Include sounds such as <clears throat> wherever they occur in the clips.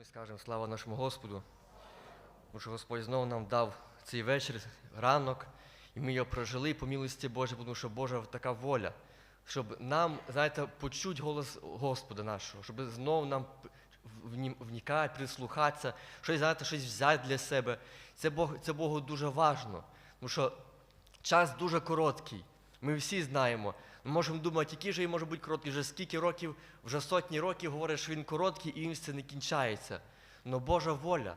ми скажемо слава нашому Господу, тому що Господь знову нам дав цей вечір, ранок, і ми його прожили по милості Божій, тому що Божа така воля, щоб нам, знаєте, почути голос Господа нашого, щоб знову нам вні- вникати, прислухатися, щось, знаєте, щось взяти для себе. Це, Бог, це Богу дуже важно, тому що час дуже короткий. Ми всі знаємо. Ми можемо думати, який же він може бути короткий, вже скільки років, вже сотні років говорять, що він короткий і він все не кінчається. Но Божа воля,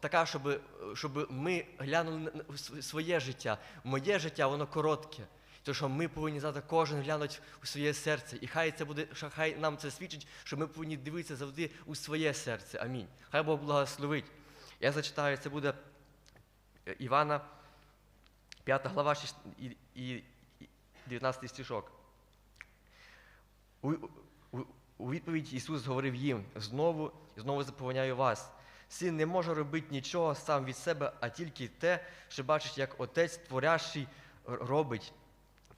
така, щоб, щоб ми глянули на- своє життя. Моє життя, воно коротке. Тому що ми повинні завжди кожен глянути у своє серце. І хай це буде, хай нам це свідчить, що ми повинні дивитися завжди у своє серце. Амінь. Хай Бог благословить. Я зачитаю, це буде е, Івана, 5 глава і 19 стишок. У, у, у відповідь Ісус говорив їм: знову знову заповняю вас. Син не може робити нічого сам від себе, а тільки те, що бачить, як Отець творящий робить,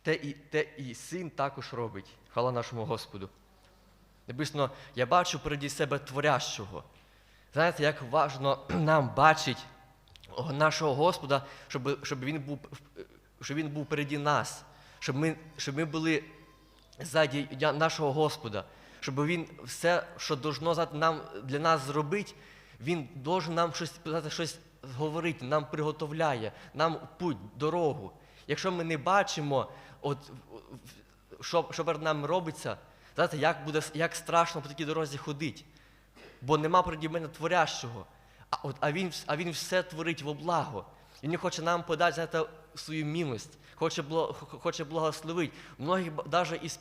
те і, те і син також робить. Хвала нашому Господу. Написано, я бачу переді себе творящого. Знаєте, як важно <clears throat> нам бачити нашого Господа, щоб, щоб, він, був, щоб він був переді нас, щоб ми, щоб ми були ззаді нашого Господа, щоб Він все, що должно нам, для нас зробити, Він должен нам щось, щось говорити, нам приготовляє, нам путь, дорогу. Якщо ми не бачимо, от, що, що перед нами робиться, знаєте, як, буде, як страшно по такій дорозі ходити бо нема проти мене творящого. А, от, а, він, а він все творить во благо. Він хоче нам подати свою милость, хоче, хоче благословити. Многі навіть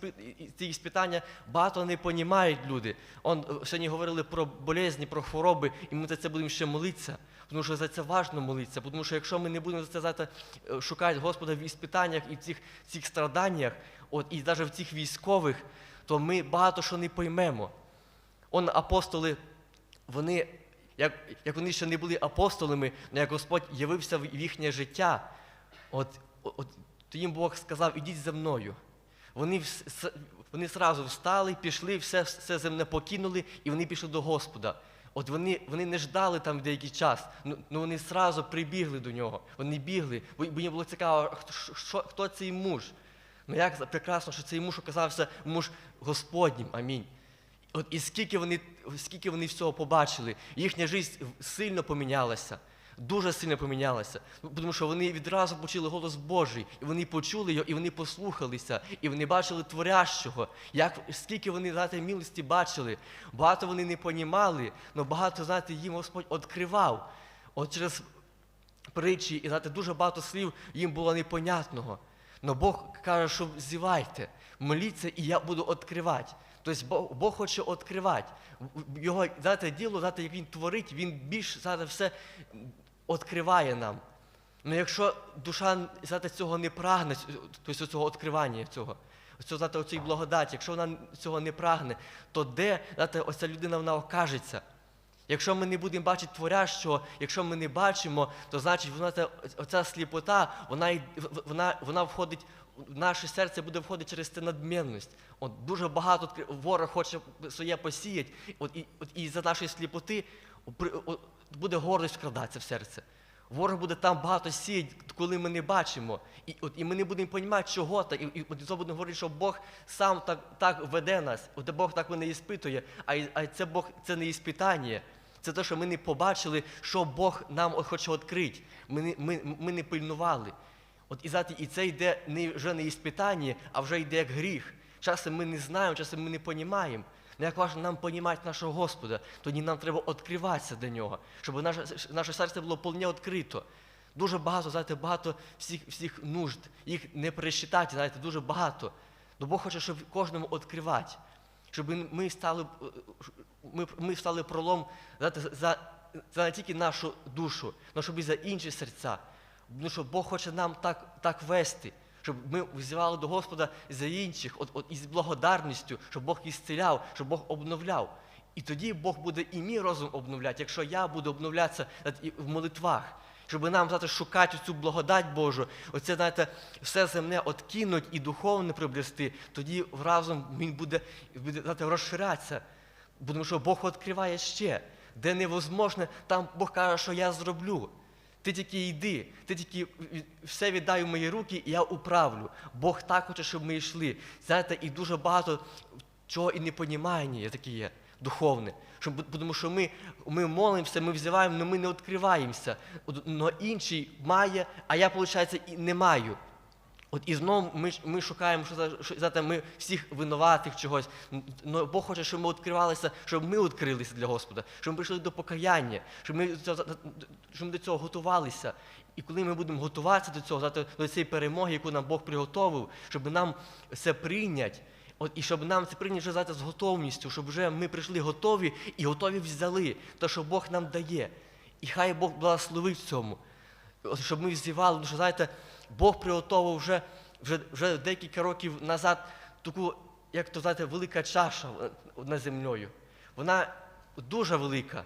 ці іспитання багато не розуміють люди. Он, е, сьогодні говорили про болезні, про хвороби, і ми за це будемо ще молитися. Тому що за це важливо молитися. Тому що якщо ми не будемо за це знаєте, е, шукати Господа в іспитаннях і в цих, цих страданнях, от, і навіть в цих військових, то ми багато що не поймемо. Он апостоли, вони, як, як вони ще не були апостолами, але як Господь явився в їхнє життя, от, от, то їм Бог сказав, ідіть за мною. Вони, вони сразу встали, пішли, все, все земне покинули, і вони пішли до Господа. От вони, вони не ждали там деякий час, ну, ну вони сразу прибігли до нього. Вони бігли, бо, бо їм було цікаво, хто, хто цей муж. Ну як прекрасно, що цей муж оказався муж Господнім. Амінь. От і скільки вони, скільки вони всього побачили, їхня життя сильно помінялася, дуже сильно помінялася. Тому що вони відразу почули голос Божий, і вони почули його, і вони послухалися, і вони бачили творящого. Як, скільки вони, знаєте, милості бачили. Багато вони не понімали, але багато, знаєте, їм Господь відкривав. От через притчі, і знаєте, дуже багато слів їм було непонятного. Но Бог каже, що зівайте, моліться, і я буду відкривати. Тобто Бог, хоче відкривати. Його знаєте, діло, знаєте, як він творить, він більш знаєте, все відкриває нам. Ну якщо душа знаєте, цього не прагне, тобто цього відкривання цього, цього, оцієї благодаті, якщо вона цього не прагне, то де знаєте, оця людина вона окажеться? Якщо ми не будемо бачити творящого, якщо ми не бачимо, то значить вона ця- оця сліпота, вона, вона, вона входить, наше серце буде входити через цю надмінність. От дуже багато ворог хоче своє посіяти, от, і, от, і за нашої сліпоти от, буде гордість вкрадатися в серце. Ворог буде там багато сіяти, коли ми не бачимо. І, от, і ми не будемо розуміти, чого так. І, і от, то будемо говорити, що Бог сам так, так веде нас, от Бог так мене іспитує, а, а це Бог це не іспитання. Це те, що ми не побачили, що Бог нам хоче відкрити. Ми не, ми, ми не пильнували. От і знаєте, і це йде не, вже не іспитання, а вже йде як гріх. Часом ми не знаємо, часом ми не розуміємо. Ну як важливо нам розуміти нашого Господа, тоді нам треба відкриватися до нього, щоб наше, наше серце було повне відкрито. Дуже багато, знаєте, багато всіх, всіх нужд, їх не пересчитати, знаєте, дуже багато. Но Бог хоче, щоб кожному відкривати, щоб ми стали, е, ми, ми стали пролом знаєте, за, за не тільки нашу душу, але щоб і за інші серця. Тому що Бог хоче нам так, так вести, щоб ми взивали до Господа за інших, от, от, із благодарністю, щоб Бог ісціляв, щоб Бог обновляв. І тоді Бог буде і мій розум обновляти, якщо я буду обновлятися і в молитвах. Щоб нам знаєте, шукати цю благодать Божу, оце, знаєте, все земне откинуть і духовне приобрести, тоді разом він буде, буде знаєте, розширятися. Тому що Бог відкриває ще. Де невозможне, там Бог каже, що я зроблю. Ти тільки йди, ти тільки все віддай у мої руки, і я управлю. Бог так хоче, щоб ми йшли. Знаєте, і дуже багато чого і непонімання таке є, духовне. Тому що ми, ми молимося, ми взиваємо, але ми не відкриваємося. Но інший має, а я, виходить, і не маю. От і знову ми, ми шукаємо, що, що знаєте, ми всіх винуватих чогось. Но Бог хоче, щоб ми відкривалися, щоб ми відкрилися для Господа, щоб ми прийшли до покаяння, щоб ми, щоб ми до цього готувалися. І коли ми будемо готуватися до цього, до цієї перемоги, яку нам Бог приготовив, щоб нам це прийняти, От, і щоб нам це прийняти вже знаєте, з готовністю, щоб вже ми прийшли готові і готові взяли те, що Бог нам дає. І хай Бог благословить цьому. От, щоб ми взівали, тому що, знаєте, Бог приготував вже, вже, вже декілька років назад таку, як то знаєте, велика чаша над землею. Вона дуже велика.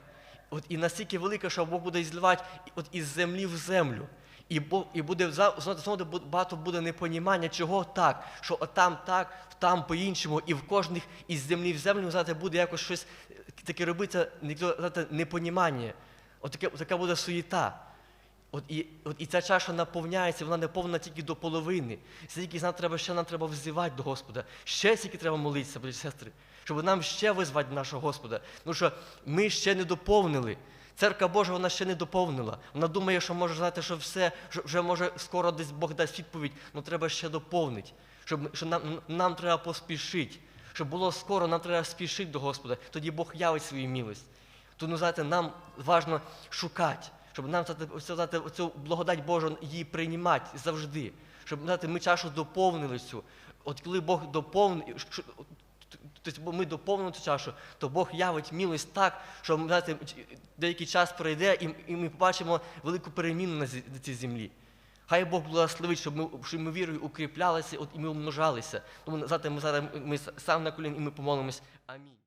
От, і настільки велика, що Бог буде зливати от, із землі в землю. І, і буде знову багато буде непонімання, чого так, що там так, там по-іншому, і в кожних із землі в землю знаєте, буде якось щось таке робиться, знаєте, непонімання. От таке, така буде суєта. От і, от і ця чаша наповняється, вона не повна тільки до половини. Стільки нам треба ще нам треба взивати до Господа. Ще стільки треба молитися, брати сестри, щоб нам ще визвати нашого Господа. Тому що ми ще не доповнили. Церква Божа вона ще не доповнила. Вона думає, що може знати, що все, що вже може скоро десь Бог дасть відповідь, але треба ще доповнити. Щоб, що нам, нам треба поспішити. Щоб було скоро, нам треба спішити до Господа. Тоді Бог явить свою милость. Тому, знаєте, нам важливо шукати, щоб нам знаєте, цю благодать Божу її приймати завжди. Щоб знаєте, ми чашу доповнили цю. От коли Бог доповнив, тобто ми доповнимо цю чашу, то Бог явить милость так, що знаєте, деякий час пройде, і, ми побачимо велику переміну на цій землі. Хай Бог благословить, щоб ми, щоб ми вірою укріплялися от, і ми умножалися. Тому знаєте, ми зараз ми сам на колін і ми помолимось. Амінь.